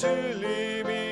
힘이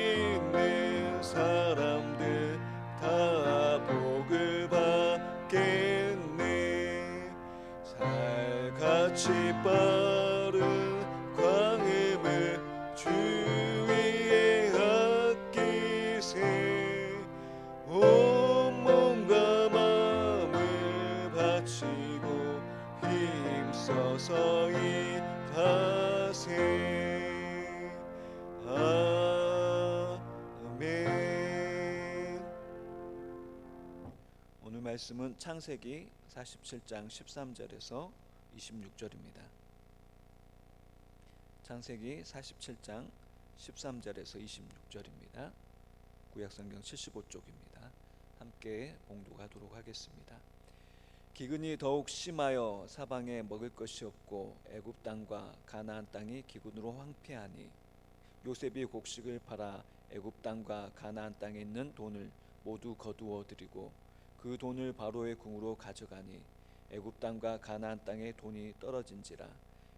말씀은 창세기 47장 13절에서 26절입니다. 창세기 47장 13절에서 26절입니다. 구약성경 75쪽입니다. 함께 봉독하도록 하겠습니다. 기근이 더욱 심하여 사방에 먹을 것이 없고 애굽 땅과 가나안 땅이 기근으로 황폐하니 요셉이 곡식을 팔아 애굽 땅과 가나안 땅에 있는 돈을 모두 거두어 드리고 그 돈을 바로의 궁으로 가져가니 애굽 땅과 가나안 땅에 돈이 떨어진지라.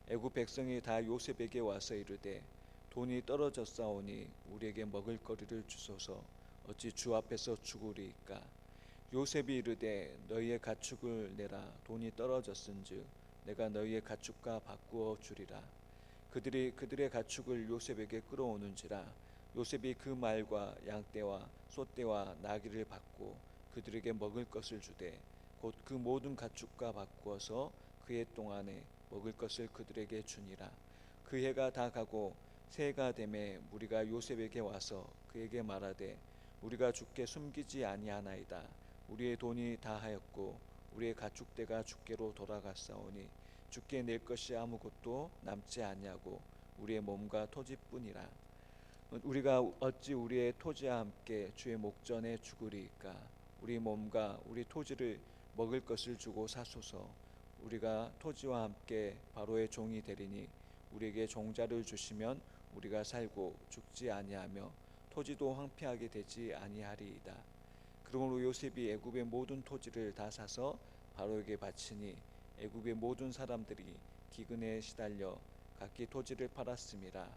애굽 백성이 다 요셉에게 와서 이르되 돈이 떨어졌사오니 우리에게 먹을 거리를 주소서. 어찌 주 앞에서 죽으리이까? 요셉이 이르되 너희의 가축을 내라. 돈이 떨어졌은즉 내가 너희의 가축과 바꾸어 주리라. 그들이 그들의 가축을 요셉에게 끌어오는지라. 요셉이 그 말과 양떼와 소떼와 나귀를 받고 그들에게 먹을 것을 주되 곧 그 모든 가축과 바꾸어서 그 해 동안에 먹을 것을 그들에게 주니라. 그 해가 다 가고 새해가 되매 무리가 요셉에게 와서 그에게 말하되 우리가 주께 숨기지 아니하나이다. 우리의 돈이 다하였고 우리의 가축대가 주께로 돌아갔사오니 주께 낼 것이 아무것도 남지 아니하고 우리의 몸과 토지뿐이라. 우리가 어찌 우리의 토지와 함께 주의 목전에 죽으리이까 우리 몸과 우리 토지를 먹을 것을 주고 사소서 우리가 토지와 함께 바로의 종이 되리니 우리에게 종자를 주시면 우리가 살고 죽지 아니하며 토지도 황폐하게 되지 아니하리이다. 그러므로 요셉이 애굽의 모든 토지를 다 사서 바로에게 바치니 애굽의 모든 사람들이 기근에 시달려 각기 토지를 팔았음이라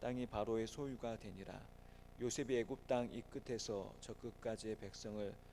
땅이 바로의 소유가 되니라. 요셉이 애굽 땅 이 끝에서 저 끝까지의 백성을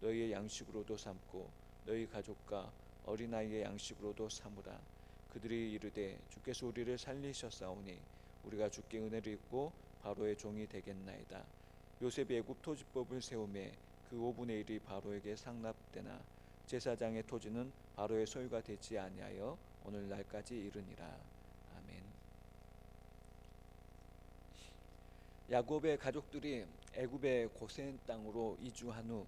너희의 양식으로도 삼고 너희 가족과 어린아이의 양식으로도 삼으라. 그들이 이르되 주께서 우리를 살리셨사오니 우리가 주께 은혜를 입고 바로의 종이 되겠나이다. 요셉이 애굽 토지법을 세우매 그 5분의 1이 바로에게 상납되나 제사장의 토지는 바로의 소유가 되지 아니하여 오늘날까지 이르니라. 아멘. 야곱의 가족들이 애굽의 고센 땅으로 이주한 후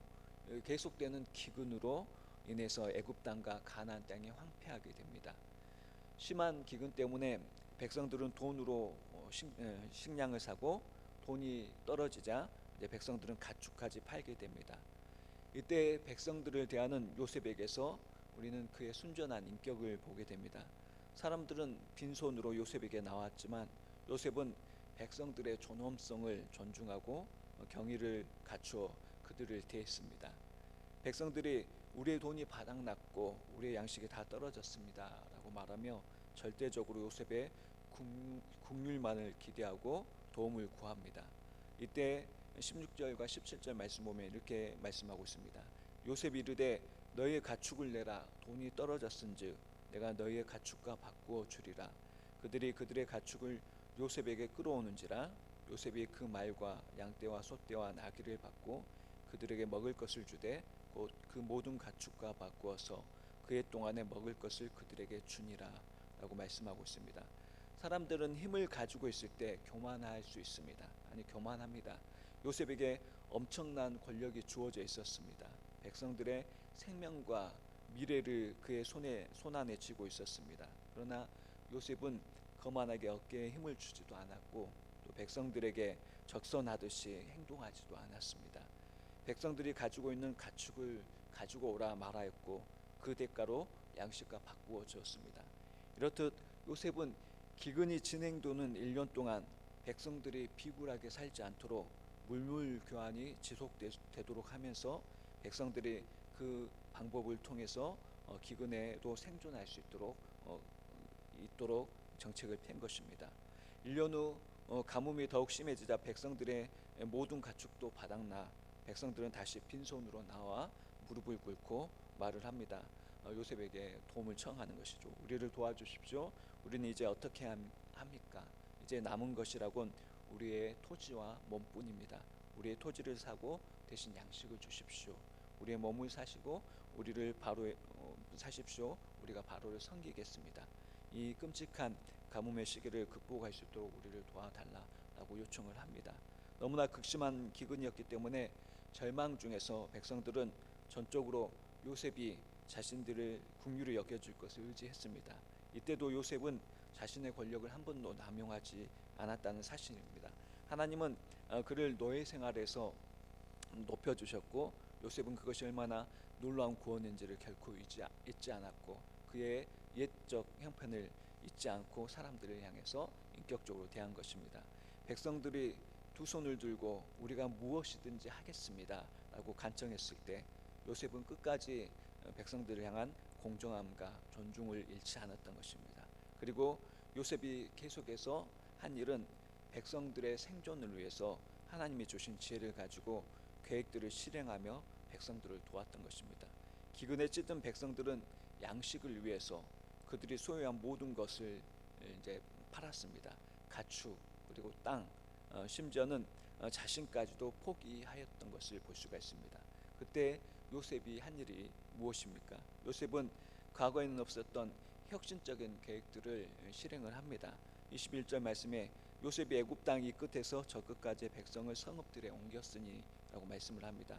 계속되는 기근으로 인해서 애굽 땅과 가나안 땅이 황폐하게 됩니다. 심한 기근 때문에 백성들은 돈으로 어, 식, 식량을 사고 돈이 떨어지자 이제 백성들은 가축까지 팔게 됩니다. 이때 백성들을 대하는 요셉에게서 우리는 그의 순전한 인격을 보게 됩니다. 사람들은 빈손으로 요셉에게 나왔지만 요셉은 백성들의 존엄성을 존중하고 경의를 갖추어 그들을 대했습니다. 백성들이 우리의 돈이 바닥났고 우리의 양식이 다 떨어졌습니다라고 말하며 절대적으로 요셉의 국률만을 기대하고 도움을 구합니다. 이때 16절과 17절 말씀 보면 이렇게 말씀하고 있습니다. 요셉이 이르되 너희의 가축을 내라 돈이 떨어졌은즉 내가 너희의 가축과 바꾸어 주리라 그들이 그들의 가축을 요셉에게 끌어오는지라 요셉이 그 말과 양떼와 소떼와 나귀를 받고 그들에게 먹을 것을 주되 곧 그 모든 가축과 바꾸어서 그해 동안에 먹을 것을 그들에게 주니라라고 말씀하고 있습니다. 사람들은 힘을 가지고 있을 때 교만할 수 있습니다. 아니 교만합니다. 요셉에게 엄청난 권력이 주어져 있었습니다. 백성들의 생명과 미래를 그의 손에 손 안에 쥐고 있었습니다. 그러나 요셉은 거만하게 어깨에 힘을 주지도 않았고 또 백성들에게 적선하듯이 행동하지도 않았습니다. 백성들이 가지고 있는 가축을 가지고 오라 말하였고 그 대가로 양식과 바꾸어 주었습니다. 이렇듯 요셉은 기근이 진행도는 1년 동안 백성들이 비굴하게 살지 않도록 물물 교환이 지속되도록 하면서 백성들이 그 방법을 통해서 어, 기근에도 생존할 수 있도록 어, 있도록 정책을 편 것입니다. 1년 후 어, 가뭄이 더욱 심해지자 백성들의 모든 가축도 바닥나 백성들은 다시 빈손으로 나와 무릎을 꿇고 말을 합니다. 어, 요셉에게 도움을 청하는 것이죠. 우리를 도와주십시오. 우리는 이제 어떻게 함- 합니까? 이제 남은 것이라곤 우리의 토지와 몸뿐입니다. 우리의 토지를 사고 대신 양식을 주십시오. 우리의 몸을 사시고 우리를 바로 어, 사십시오. 우리가 바로를 섬기겠습니다. 이 끔찍한 가뭄의 시기를 극복할 수 있도록 우리를 도와달라라고 요청을 합니다. 너무나 극심한 기근이었기 때문에 절망 중에서 백성들은 전적으로 요셉이 자신들을 국유를 여겨줄 것을 의지했습니다. 이때도 요셉은 자신의 권력을 한 번도 남용하지 않았다는 사실입니다. 하나님은 어, 그를 노예 생활에서 높여주셨고 요셉은 그것이 얼마나 놀라운 구원인지를 결코 잊지 않았고 그의 옛적 형편을 잊지 않고 사람들을 향해서 인격적으로 대한 것입니다. 백성들이 두 손을 들고 우리가 무엇이든지 하겠습니다 라고 간청했을 때 요셉은 끝까지 어, 백성들을 향한 공정함과 존중을 잃지 않았던 것입니다. 그리고 요셉이 계속해서 한 일은 백성들의 생존을 위해서 하나님이 주신 지혜를 가지고 계획들을 실행하며 백성들을 도왔던 것입니다. 기근에 찌든 백성들은 양식을 위해서 그들이 소유한 모든 것을 이제 팔았습니다. 가축 그리고 땅 어, 심지어는 어, 자신까지도 포기하였던 것을 볼 수가 있습니다. 그때 요셉이 한 일이 무엇입니까? 요셉은 과거에는 없었던 혁신적인 계획들을 실행을 합니다. 21절 말씀에 요셉이 애굽 땅이 끝에서 저 끝까지 백성을 성읍들에 옮겼으니라고 말씀을 합니다.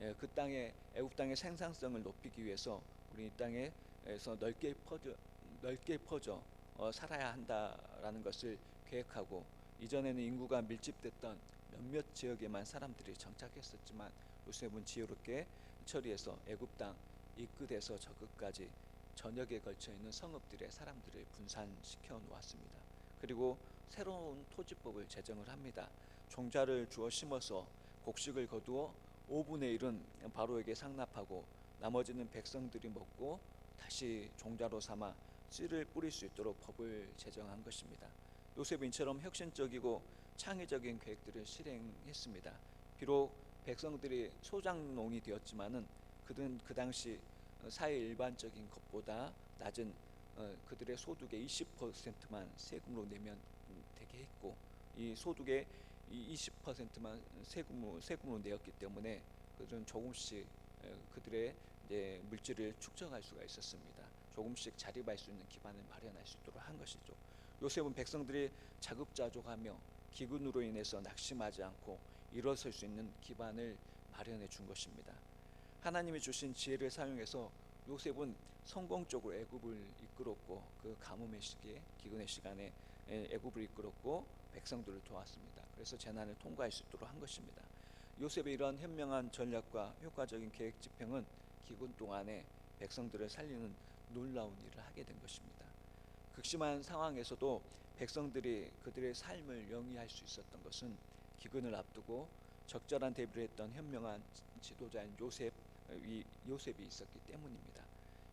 예, 그 땅에 애굽 땅의 생산성을 높이기 위해서 우리 이 땅에서 넓게 퍼져 넓게 퍼져 어, 살아야 한다라는 것을 계획하고 이전에는 인구가 밀집됐던 몇몇 지역에만 사람들이 정착했었지만 요셉은 지혜롭게 처리해서 애굽 땅 이 끝에서 저 끝까지 전역에 걸쳐 있는 성읍들의 사람들을 분산시켜 놓았습니다. 그리고 새로운 토지법을 제정을 합니다. 종자를 주어 심어서 곡식을 거두어 5분의 1은 바로에게 상납하고 나머지는 백성들이 먹고 다시 종자로 삼아 씨를 뿌릴 수 있도록 법을 제정한 것입니다. 요셉은 이처럼 혁신적이고 창의적인 계획들을 실행했습니다. 비록 백성들이 소장농이 되었지만은 그들은 그 당시 사회 일반적인 것보다 낮은 어, 그들의 소득의 20%만 세금으로 내면 되게 했고 이 소득의 이 20%만 세금으로 세금으로 내었기 때문에 그들은 조금씩 에, 그들의 물질을 축적할 수가 있었습니다. 조금씩 자립할 수 있는 기반을 마련할 수 있도록 한 것이죠. 요셉은 백성들이 자급자족하며 기근으로 인해서 낙심하지 않고 일어설 수 있는 기반을 마련해 준 것입니다. 하나님이 주신 지혜를 사용해서 요셉은 성공적으로 애굽을 이끌었고 그 가뭄의 시기에 기근의 시간에 에, 애굽을 이끌었고 백성들을 도왔습니다. 그래서 재난을 통과할 수 있도록 한 것입니다. 요셉의 이러한 현명한 전략과 효과적인 계획 집행은 기근 동안에 백성들을 살리는 놀라운 일을 하게 된 것입니다. 극심한 상황에서도 백성들이 그들의 삶을 영위할 수 있었던 것은 기근을 앞두고 적절한 대비를 했던 현명한 지도자인 요셉 이 요셉이 있었기 때문입니다.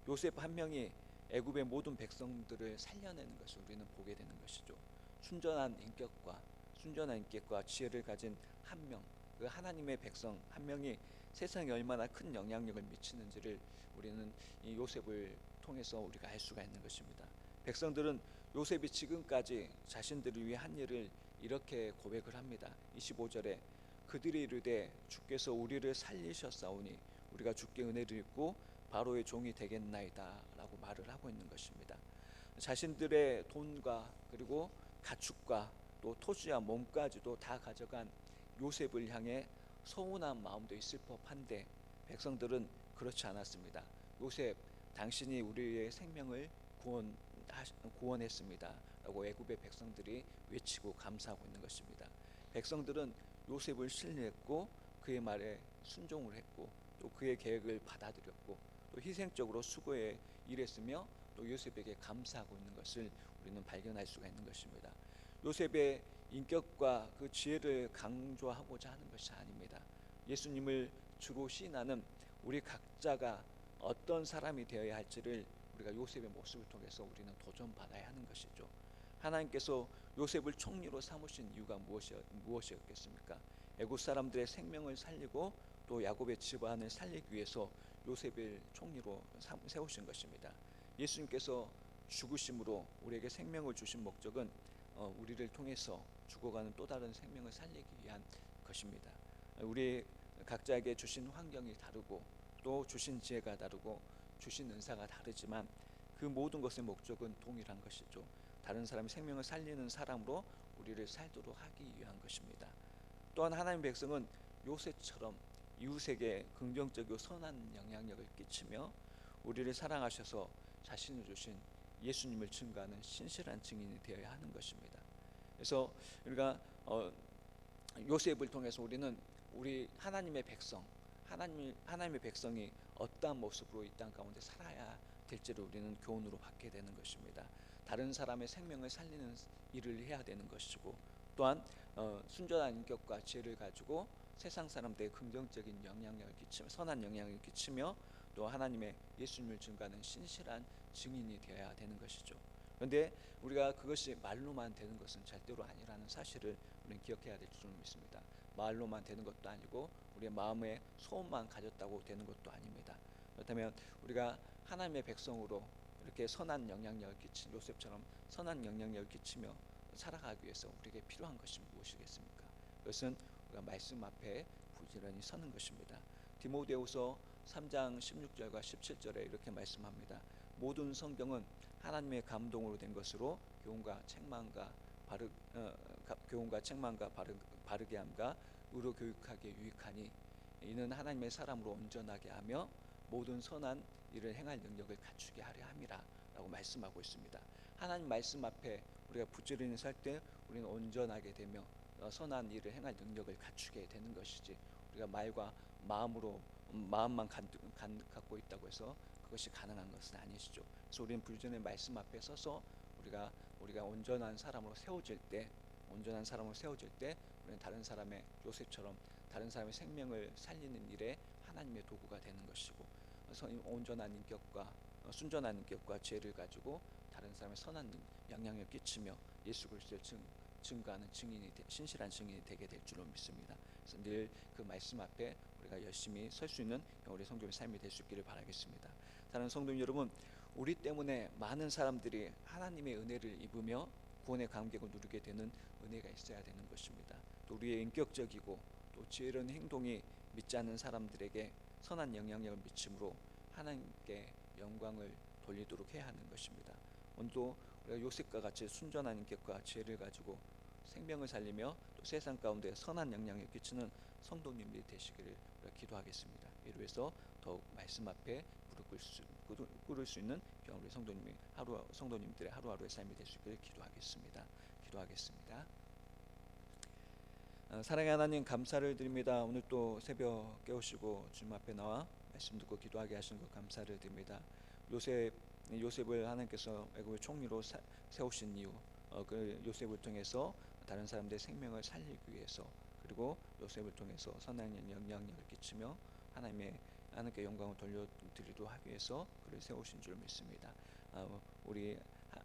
요셉 한 명이 애굽의 모든 백성들을 살려내는 것을 우리는 보게 되는 것이죠. 순전한 인격과 순전한 인격과 지혜를 가진 한 명, 그 하나님의 백성 한 명이 세상에 얼마나 큰 영향력을 미치는지를 우리는 이 요셉을 통해서 우리가 알 수가 있는 것입니다. 백성들은 요셉이 지금까지 자신들을 위해 한 일을 이렇게 고백을 합니다. 25절에 그들이 이르되 주께서 우리를 살리셨사오니 우리가 주께 은혜를 입고 바로의 종이 되겠나이다라고 말을 하고 있는 것입니다. 자신들의 돈과 그리고 가축과 또 토지와 몸까지도 다 가져간 요셉을 향해 서운한 마음도 있을 법한데 백성들은 그렇지 않았습니다. 요셉 당신이 우리의 생명을 구원 구원했습니다라고 애굽의 백성들이 외치고 감사하고 있는 것입니다. 백성들은 요셉을 신뢰했고 그의 말에 순종을 했고 또 그의 계획을 받아들였고 또 희생적으로 수고에 일했으며 또 요셉에게 감사하고 있는 것을 우리는 발견할 수가 있는 것입니다. 요셉의 인격과 그 지혜를 강조하고자 하는 것이 아닙니다. 예수님을 주로 시인하는 우리 각자가 어떤 사람이 되어야 할지를 우리가 요셉의 모습을 통해서 우리는 도전받아야 하는 것이죠. 하나님께서 요셉을 총리로 삼으신 이유가 무엇이, 무엇이었겠습니까? 애굽 사람들의 생명을 살리고 또 야곱의 집안을 살리기 위해서 요셉을 총리로 세우신 것입니다. 예수님께서 죽으심으로 우리에게 생명을 주신 목적은 어, 우리를 통해서 죽어가는 또 다른 생명을 살리기 위한 것입니다. 우리 각자에게 주신 환경이 다르고 또 주신 지혜가 다르고 주신 은사가 다르지만 그 모든 것의 목적은 동일한 것이죠. 다른 사람의 생명을 살리는 사람으로 우리를 살도록 하기 위한 것입니다. 또한 하나님 백성은 요셉처럼 이웃에게 긍정적이고 선한 영향력을 끼치며 우리를 사랑하셔서 자신을 주신 예수님을 증거하는 신실한 증인이 되어야 하는 것입니다. 그래서 우리가 어, 요셉을 통해서 우리는 우리 하나님의 백성, 하나님 하나님의 백성이 어떠한 모습으로 이 땅 가운데 살아야 될지를 우리는 교훈으로 받게 되는 것입니다. 다른 사람의 생명을 살리는 일을 해야 되는 것이고 또한 어, 순전한 인격과 지혜를 가지고 세상 사람들의 긍정적인 영향력을 끼치며 선한 영향을 끼치며 또 하나님의 예수님을 증거하는 신실한 증인이 되어야 되는 것이죠. 그런데 우리가 그것이 말로만 되는 것은 절대로 아니라는 사실을 우리는 기억해야 될줄 믿습니다. 말로만 되는 것도 아니고 우리의 마음에 소원만 가졌다고 되는 것도 아닙니다. 그렇다면 우리가 하나님의 백성으로 이렇게 선한 영향력을 끼친 요셉처럼 선한 영향력을 끼치며 살아가기 위해서 우리에게 필요한 것이 무엇이겠습니까? 그것은 우리가 말씀 앞에 부지런히 서는 것입니다. 디모데후서 3장 16절과 17절에 이렇게 말씀합니다. 모든 성경은 하나님의 감동으로 된 것으로 교훈과 책망과 바르 어, 교훈과 책망과 바르, 바르게 함과 의로 교육하기에 유익하니 이는 하나님의 사람으로 온전하게 하며 모든 선한 일을 행할 능력을 갖추게 하려 함이라라고 말씀하고 있습니다. 하나님 말씀 앞에 우리가 부지런히 살 때 우리는 온전하게 되며 어, 선한 일을 행할 능력을 갖추게 되는 것이지 우리가 말과 마음으로 음, 마음만 갖고 있다고 해서 그것이 가능한 것은 아니시죠. 그래서 우리는 불전의 말씀 앞에 서서 우리가 우리가 온전한 사람으로 세워질 때 온전한 사람으로 세워질 때 우리는 다른 사람의 요셉처럼 다른 사람의 생명을 살리는 일에 하나님의 도구가 되는 것이고 온전한 인격과 어, 순전한 인격과 죄를 가지고 다른 사람의 선한 영향을 끼치며 예수 그리스도를 증, 증거하는 증인이 신실한 증인이 되게 될 줄로 믿습니다. 그래서 늘 그 말씀 앞에 우리가 열심히 설 수 있는 우리 성도의 삶이 될 수 있기를 바라겠습니다. 다른 성도 여러분, 우리 때문에 많은 사람들이 하나님의 은혜를 입으며 구원의 감격을 누리게 되는 은혜가 있어야 되는 것입니다. 또 우리의 인격적이고 또 지혜로운 행동이 믿지 않는 사람들에게 선한 영향력을 미침으로 하나님께 영광을 돌리도록 해야 하는 것입니다. 오늘도 우리가 요셉과 같이 순전한 인격과 지혜를 가지고 생명을 살리며 또 세상 가운데 선한 영향을 끼치는 성도님들이 되시기를 기도하겠습니다. 이로 해서 더욱 말씀 앞에 무릎 꿇을 수, 있는 우리 성도님이 하루 성도님들의 하루하루의 삶이 될 수 있기를 기도하겠습니다. 기도하겠습니다. 어, 사랑의 하나님 감사를 드립니다. 오늘 또 새벽 깨우시고 주님 앞에 나와 말씀 듣고 기도하게 하신 것 감사를 드립니다. 요셉 요셉을 하나님께서 애굽의 총리로 사, 세우신 이유, 어, 그 요셉을 통해서 다른 사람들의 생명을 살리기 위해서 그리고 요셉을 통해서 선한 영향력을 끼치며 하나님의 하나님께 영광을 돌려드리도록 하기 위해서 그를 세우신 줄 믿습니다. 어, 우리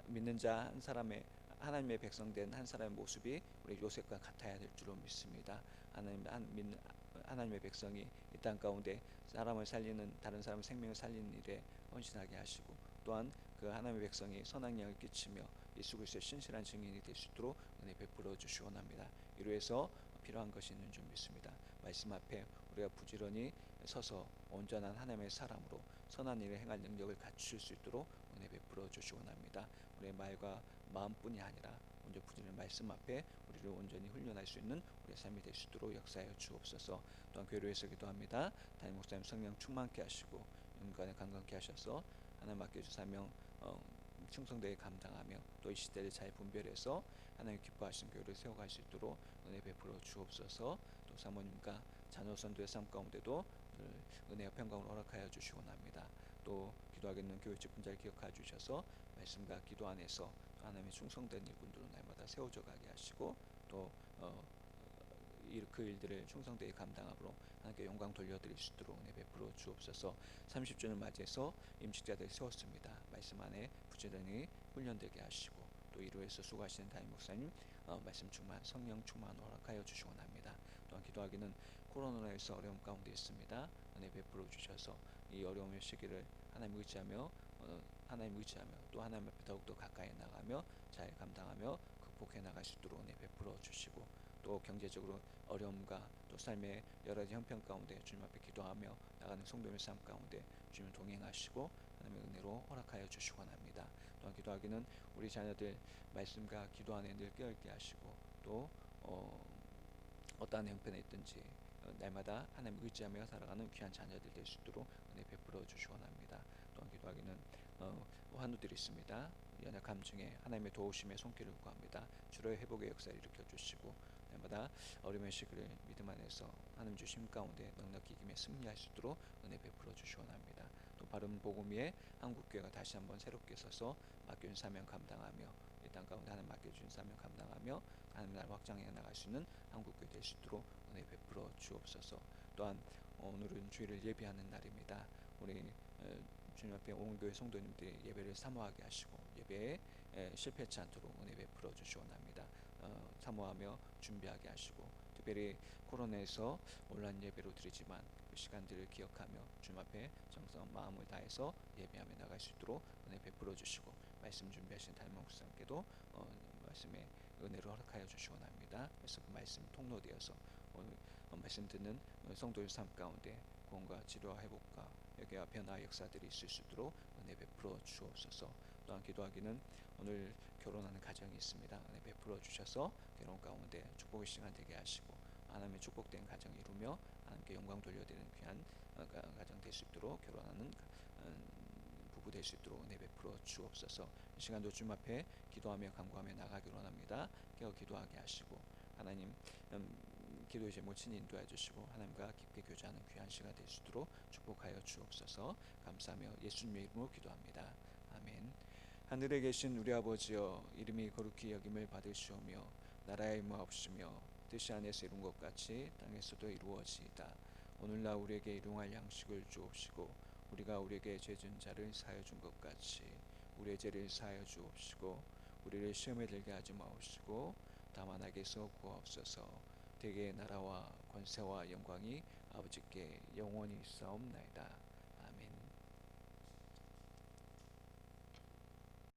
믿는 자 한 사람의 하나님의 백성된 한 사람의 모습이 우리 요셉과 같아야 될 줄로 믿습니다. 하나님 한, 믿는 하나님의 백성이 이 땅 가운데 사람을 살리는 다른 사람의 생명을 살리는 일에 헌신하게 하시고 또한 그 하나님의 백성이 선한 영을 끼치며 예수 그리스도의 신실한 증인이 될 수 있도록 은혜 베풀어 주시원합니다. 이로 해서 필요한 것이 있는 줄 믿습니다. 말씀 앞에 우리가 부지런히 서서 온전한 하나님의 사람으로 선한 일을 행할 능력을 갖출 수 있도록 은혜 베풀어 주시원합니다. 우리의 말과 마음뿐이 아니라 먼저 부지런히 말씀 앞에 우리를 온전히 훈련할 수 있는 우리의 삶이 될 수 있도록 역사하여 주옵소서. 또한 교회에서 기도합니다. 담임 목사님 성령 충만케 하시고 영간에 강건케 하셔서 하나님 맡겨준 사명 어, 충성되게 감당하며 또 이 시대를 잘 분별해서 하나님 기뻐하신 교회를 세워갈 수 있도록 은혜 베풀어 주옵소서 또 사모님과 자녀 선도의 삶 가운데도 늘 은혜와 평강을 허락하여 주시기 원합니다. 또 기도하겠는 교회 직분자를 기억하여 주셔서 말씀과 기도 안에서 또 하나님의 충성된 일꾼들로 날마다 세워져 가게 하시고 또 어, 일- 그 일들을 충성되게 감당함으로 하나님께 영광 돌려드릴 수 있도록 은혜 베풀어 주옵소서 30주년을 맞이해서 임직자들 세웠습니다. 말씀 안에 부지런히 훈련되게 하시고 또 이루에서 수고하시는 담임 목사님 어, 말씀 충만 성령 충만 허락하여 주시기 원합니다. 또한 기도하기는 코로나에서 어려움 가운데 있습니다. 은혜 베풀어 주셔서 이 어려움의 시기를 하나님 의지하며 어, 하나님 의지하며 또 하나님 앞에 더욱더 가까이 나가며 잘 감당하며 극복해 나갈 수 있도록 은혜 베풀어 주시고 또 경제적으로 어려움과 또 삶의 여러 가지 형편 가운데 주님 앞에 기도하며 나가는 성도의 삶 가운데 주님 동행하시고 하나님의 은혜로 허락하여 주시기 원합니다. 또한 기도하기는 우리 자녀들 말씀과 기도 안에 늘 깨어있게 하시고 또 어, 어떠한 형편에 있든지 어, 날마다 하나님 의지하며 살아가는 귀한 자녀들 될 수 있도록 은혜 베풀어 주시기 원합니다. 또한 기도하기는 어, 환우들이 있습니다. 연약함 중에 하나님의 도우심의 손길을 구합니다. 주로의 회복의 역사를 일으켜 주시고 날마다 어려움의 시기를 믿음 안에서 하나님 주심 가운데 넉넉히 이김에 승리할 수 있도록 은혜 베풀어 주시기 원합니다. 또 바른 복음 위에 한국교회가 다시 한번 새롭게 서서 맡겨준 사명 감당하며 이 땅 가운데 하나님 맡겨준 사명 감당하며 하나님 나라 확장해 나갈 수 있는 한국교회 될 수 있도록 은혜 베풀어 주옵소서. 또한 오늘은 주일을 예배하는 날입니다. 우리 어, 주님 앞에 온 교회 성도님들이 예배를 사모하게 하시고 예배에 에, 실패치 않도록 은혜 베풀어 원합니다. 어, 사모하며 준비하게 하시고 특별히 코로나에서 온라인 예배로 드리지만 그 시간들을 기억하며 주님 앞에 정성 마음을 다해서 예배하며 나갈 수 있도록 은혜 베풀어 주시고 말씀 준비하신 담임 목사님께도 어, 말씀의 은혜를 허락하여 주시기 원합니다. 그래서 그 말씀 통로되어서 오늘 어, 말씀 듣는 어, 성도의 삶 가운데 구원과 치료와 회복과 여기와 변화 역사들이 있을 수 있도록 은혜 베풀어 주옵소서. 또한 기도하기는 오늘 결혼하는 가정이 있습니다. 은혜 베풀어 주셔서 결혼 가운데 축복의 시간 되게 하시고 하나님의 축복된 가정 이루며 하나님께 영광 돌려드리는 귀한 어, 가- 가정 될 수 있도록 결혼하는 음, 부부 될 수 있도록 은혜 베풀어 주옵소서. 이 시간도 주님 앞에 기도하며 간구하며 나가기로 합니다. 깨어 기도하게 하시고 하나님 음, 기도의 제목 친히 인도해 주시고 하나님과 깊게 교제하는 귀한 시간 될 수 있도록 축복하여 주옵소서. 감사하며 예수님의 이름으로 기도합니다. 아멘. 하늘에 계신 우리 아버지여 이름이 거룩히 여김을 받으시오며 나라의 임하옵시며 뜻이 안에서 이룬 것 같이 땅에서도 이루어지이다. 오늘날 우리에게 일용할 양식을 주옵시고 우리가 우리에게 죄진 자를 사하여 준 것 같이 우리의 죄를 사하여 주옵시고 우리를 시험에 들게 하지 마옵시고 다만 악에서 구하옵소서. 대개의 나라와 권세와 영광이 아버지께 영원히 있사옵나이다